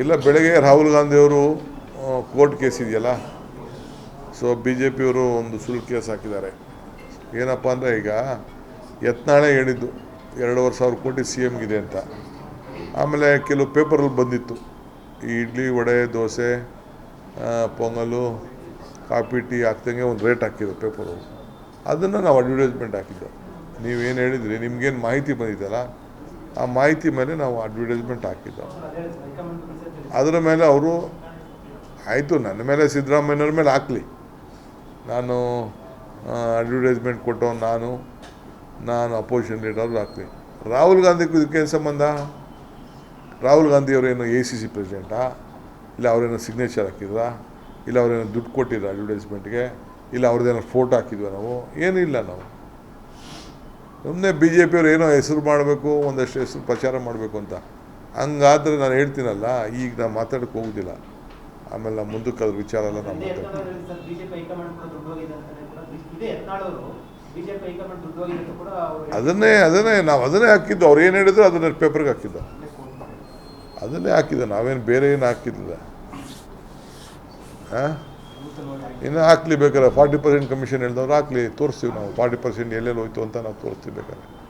ಇಲ್ಲ, ಬೆಳಗ್ಗೆ ರಾಹುಲ್ ಗಾಂಧಿಯವರು ಕೋರ್ಟ್ ಕೇಸ್ ಇದೆಯಲ್ಲ? ಸೊ ಬಿ ಜೆ ಪಿಯವರು ಒಂದು ಸುಳ್ಳು ಕೇಸ್ ಹಾಕಿದ್ದಾರೆ. ಏನಪ್ಪ ಅಂದರೆ ಈಗ ಯತ್ನಾಳೆ ಹೇಳಿದ್ದು, ಎರಡೂವರೆ ಸಾವಿರ ಕೋಟಿ ಸಿ ಎಮ್ಗಿದೆ ಅಂತ. ಆಮೇಲೆ ಕೆಲವು ಪೇಪರಲ್ಲಿ ಬಂದಿತ್ತು. ಈ ಇಡ್ಲಿ, ವಡೆ, ದೋಸೆ ಪೊಂಗಲು, ಕಾಫಿ, ಟೀ ಹಾಕ್ದಂಗೆ ಒಂದು ರೇಟ್ ಹಾಕಿದ್ರು ಪೇಪರು. ಅದನ್ನು ನಾವು ಅಡ್ವರ್ಟೈಸ್ಮೆಂಟ್ ಹಾಕಿದ್ದು. ನೀವೇನು ಹೇಳಿದ್ರಿ? ನಿಮ್ಗೇನು ಮಾಹಿತಿ ಬಂದಿದ್ದಲ್ಲ ಆ ಮಾಹಿತಿ ಮೇಲೆ ನಾವು ಅಡ್ವರ್ಟೈಸ್ಮೆಂಟ್ ಹಾಕಿದ್ದು ಅದರ ಮೇಲೆ ಅವರು, ಆಯಿತು, ನನ್ನ ಮೇಲೆ ಸಿದ್ದರಾಮಯ್ಯನವ್ರ ಮೇಲೆ ಹಾಕಲಿ. ನಾನು ಅಡ್ವರ್ಟೈಸ್ಮೆಂಟ್ ಕೊಟ್ಟು ನಾನು ನಾನು ಅಪೋಸಿಷನ್ ಲೀಡರ್ ಹಾಕಲಿ. ರಾಹುಲ್ ಗಾಂಧಿ ಇದಕ್ಕೇನು ಸಂಬಂಧ? ರಾಹುಲ್ ಗಾಂಧಿಯವರೇನು ಎ ಸಿ ಸಿ ಪ್ರೆಸಿಡೆಂಟಾ ಇಲ್ಲ ಅವರೇನೋ ಸಿಗ್ನೇಚರ್ ಹಾಕಿದ್ರಾ? ಇಲ್ಲ ಅವರೇನೋ ದುಡ್ಡು ಕೊಟ್ಟಿದ್ರ ಅಡ್ವರ್ಟೈಸ್ಮೆಂಟ್ಗೆ ಇಲ್ಲ ಅವ್ರದ್ದೇನೋ ಫೋಟೋ ಹಾಕಿದ್ವಿ ನಾವು? ಏನಿಲ್ಲ ನಾವು. ಸುಮ್ಮನೆ ಬಿ ಜೆ ಪಿಯವ್ರು ಏನೋ ಹೆಸರು ಮಾಡಬೇಕು ಒಂದಷ್ಟು ಹೆಸರು ಪ್ರಚಾರ ಮಾಡಬೇಕು ಅಂತ. ಹಂಗಾದ್ರೆ ನಾನು ಹೇಳ್ತೀನಲ್ಲ ಈಗ ನಾನು ಮಾತಾಡೋಕ್ಕೆ ಹೋಗೋದಿಲ್ಲ. ಆಮೇಲೆ ನಾನು ಮುಂದಕ್ಕೆ ಅದ್ರ ವಿಚಾರ ಎಲ್ಲ ನಾನು ಅದನ್ನೇ ಅದನ್ನೇ ನಾವು ಅದನ್ನೇ ಹಾಕಿದ್ದು. ಅವ್ರು ಏನು ಹೇಳಿದ್ರು ಅದನ್ನ ಪೇಪರ್ಗೆ ಹಾಕಿದ್ದು. ಅದನ್ನೇ ಹಾಕಿದ್ದ. ನಾವೇನು ಬೇರೆ ಏನು ಹಾಕಿದ್ದಿಲ್ಲ. ಹಾಂ? ಇನ್ನು ಹಾಕ್ಲಿ ಬೇಕಾದ್ರೆ ಫಾರ್ಟಿ ಪರ್ಸೆಂಟ್ ಕಮಿಷನ್ ಹೇಳಿದವ್ರು ಹಾಕ್ಲಿ ತೋರಿಸ್ತೀವಿ ನಾವು. ಫಾರ್ಟಿ ಪರ್ಸೆಂಟ್ ಎಲ್ಲೆಲ್ಲಿ ಹೋಯ್ತು ಅಂತ ನಾವು ತೋರಿಸ್ತೀವಿ ಬೇಕಾದ್ರೆ.